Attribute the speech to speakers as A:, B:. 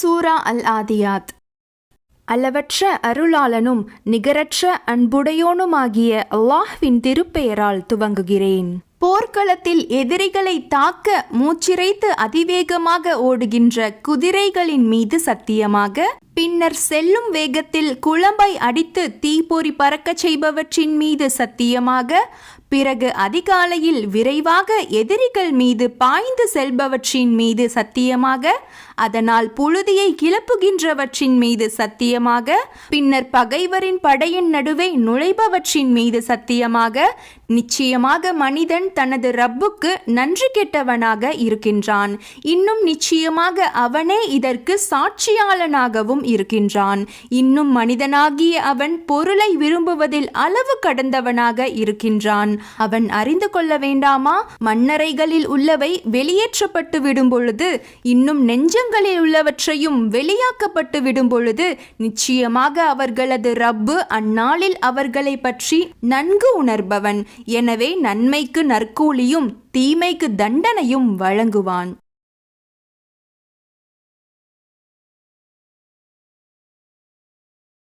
A: சூரா அல் ஆதியாத் அளவற்ற அருளாளனும் நிகரற்ற அன்புடையோனுமாகிய அல்லாஹ்வின் திருப்பெயரால் துவங்குகிறேன். போர்க்களத்தில் எதிரிகளை தாக்க மூச்சிறைத்து அதிவேகமாக ஓடுகின்ற குதிரைகளின் மீது சத்தியமாக பின்னர் செல்லும் வேகத்தில் குழம்பை அடித்து தீப்பொறி பறக்கச் செய்பவற்றின் மீது சத்தியமாக பிறகு அதிகாலையில் விரைவாக எதிரிகள் மீது பாய்ந்து செல்பவற்றின் மீது சத்தியமாக அதனால் புழுதியை கிளப்புகின்றவற்றின் மீது சத்தியமாக பின்னர் பகைவரின் படையின் நடுவே நுழைபவற்றின் மீது சத்தியமாக நிச்சயமாக மனிதன் தனது ரப்புக்கு நன்றி கெட்டவனாக இருக்கின்றான். இன்னும் நிச்சயமாக அவனே இதற்கு சாட்சியாளனாகவும் இருக்கின்றான். இன்னும் மனிதனாகிய அவன் பொருளை விரும்புவதில் அளவு கடந்தவனாக இருக்கின்றான். அவன் அறிந்து கொள்ள வேண்டாமா? மண்ணறைகளில் உள்ளவை வெளியேற்றப்பட்டு விடும் பொழுது இன்னும் நெஞ்சங்களில் உள்ளவற்றையும் வெளியாக்கப்பட்டு விடும் பொழுது நிச்சயமாக அவர்களது ரப்பு அந்நாளில் அவர்களை பற்றி நன்கு உணர்பவன். எனவே நன்மைக்கு நற்கூலியும் தீமைக்கு தண்டனையும் வழங்குவான்.